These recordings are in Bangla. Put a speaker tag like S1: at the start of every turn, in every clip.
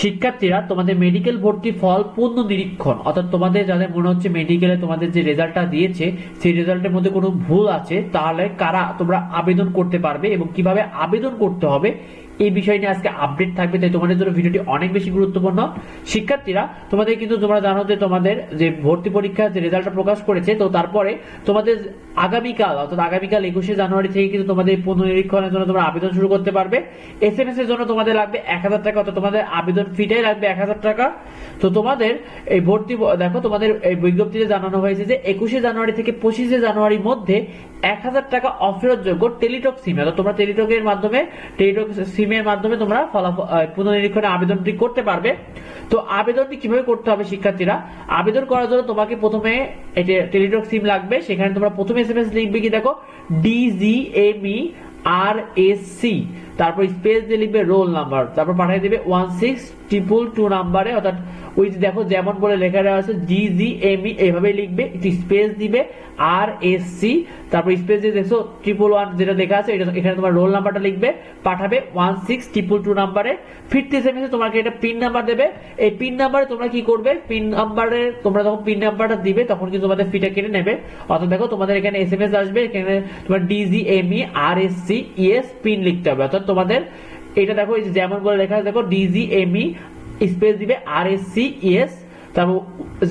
S1: শিক্ষার্থীরা তোমাদের মেডিকেল ভর্তি ফল পূর্ণ নিরীক্ষণ। অর্থাৎ তোমাদের যাদের মনে হচ্ছে মেডিকেলে তোমাদের যে রেজাল্টটা দিয়েছে, সেই রেজাল্টের মধ্যে কোনো ভুল আছে, তাহলে কারা তোমরা আবেদন করতে পারবে এবং কীভাবে আবেদন করতে হবে এই বিষয় নিয়ে আজকে আপডেট থাকবে, তাই তোমাদের জন্য ভিডিওটি অনেক বেশি গুরুত্বপূর্ণ। শিক্ষার্থীরা, তোমাদের কিন্তু তোমরা জানো যে তোমাদের যে ভর্তি পরীক্ষার যে রেজাল্টটা প্রকাশ করেছে, তো তারপরে তোমাদের আগামীকাল, অর্থাৎ আগামীকাল একুশে জানুয়ারি থেকে কিন্তু তোমাদের পুনর্নিরীক্ষণের জন্য তোমরা আবেদন শুরু করতে পারবে। এস এম এস এর জন্য তোমাদের লাগবে এক হাজার টাকা, অর্থাৎ তোমাদের আবেদন ফিটাই লাগবে এক হাজার টাকা। তো তোমাদের এই ভর্তি, দেখো তোমাদের এই বিজ্ঞপ্তিতে জানানো হয়েছে যে একুশে জানুয়ারি থেকে পঁচিশে জানুয়ারির মধ্যে এক হাজার টাকা অফেরতযোগ্য টেলিটক সিম, অর্থাৎ তোমরা টেলিটকের মাধ্যমে টেলিটক সিমের মাধ্যমে তোমরা ফলাফল পুনর্নিরীক্ষণের পুনর্নিরীক্ষণে আবেদনটি করতে পারবে। তো আবেদনটি কীভাবে করতে হবে শিক্ষার্থীরা? আবেদন করার জন্য তোমাকে প্রথমে এটা টেলিটক সিম লাগবে, সেখানে তোমরা প্রথমে এস এম এস লিখবে কি দেখো ডিজিএমই আর এস সি তারপর স্পেস দিয়ে লিখবে রোল নাম্বার তারপর পাঠিয়ে দেবে ওয়ান সিক্স ট্রিপল টু নাম্বারে অর্থাৎ ওই যে দেখো যেমন বলে লেখা দেওয়া আছে জি জি এম ই এইভাবে লিখবে স্পেস দিবে আর এস সি তারপর স্পেস দিয়ে দেখছ ট্রিপল ওয়ান যেটা লেখা আছে, এটা এখানে তোমার রোল নাম্বারটা লিখবে, পাঠাবে ওয়ান সিক্স ট্রিপল টু নাম্বারে ফিরতে এস তোমাকে এটা পিন নাম্বার দেবে, এই পিন নাম্বারে তোমরা কি করবে পিন নাম্বারে তোমরা যখন পিন নাম্বারটা দিবে, তখন কিন্তু তোমাদের ফিটা কেটে নেবে, অর্থাৎ দেখো তোমাদের এখানে এস এম এস আসবে, এখানে তোমার DG M E R S C ES pin লিখতে হবে। অর্থাৎ তোমাদের এটা দেখো, এই যে যেমন বলে লেখা আছে, দেখো ডিজি এম ই স্পেস দিবে আর এস সি ইএস তারপর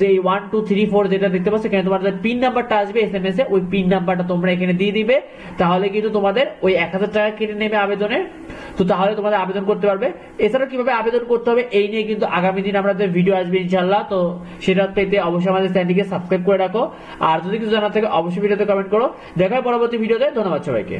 S1: যে ওয়ান টু থ্রি ফোর যেটা দেখতে পাচ্ছ, এখানে তোমাদের পিন নাম্বারটা আসবে এস এম এস এ। ওই পিন নাম্বারটা তোমরা এখানে দিয়ে দিবে। তাহলে কিন্তু তোমাদের ওই এক হাজার টাকা কেটে নেবে আবেদনে তো তাহলে তোমাদের আবেদন করতে পারবে। এছাড়া কীভাবে আবেদন করতে হবে, এই নিয়ে কিন্তু আগামী দিন আমাদের ভিডিও আসবে ইনশাল্লাহ তো সেটা পেতে অবশ্যই আমাদের চ্যানেলটিকে সাবস্ক্রাইব করে রাখো। আর যদি কিছু জানার থাকে, অবশ্যই ভিডিওতে কমেন্ট করো। দেখা হয় পরবর্তী ভিডিওতে ধন্যবাদ সবাইকে।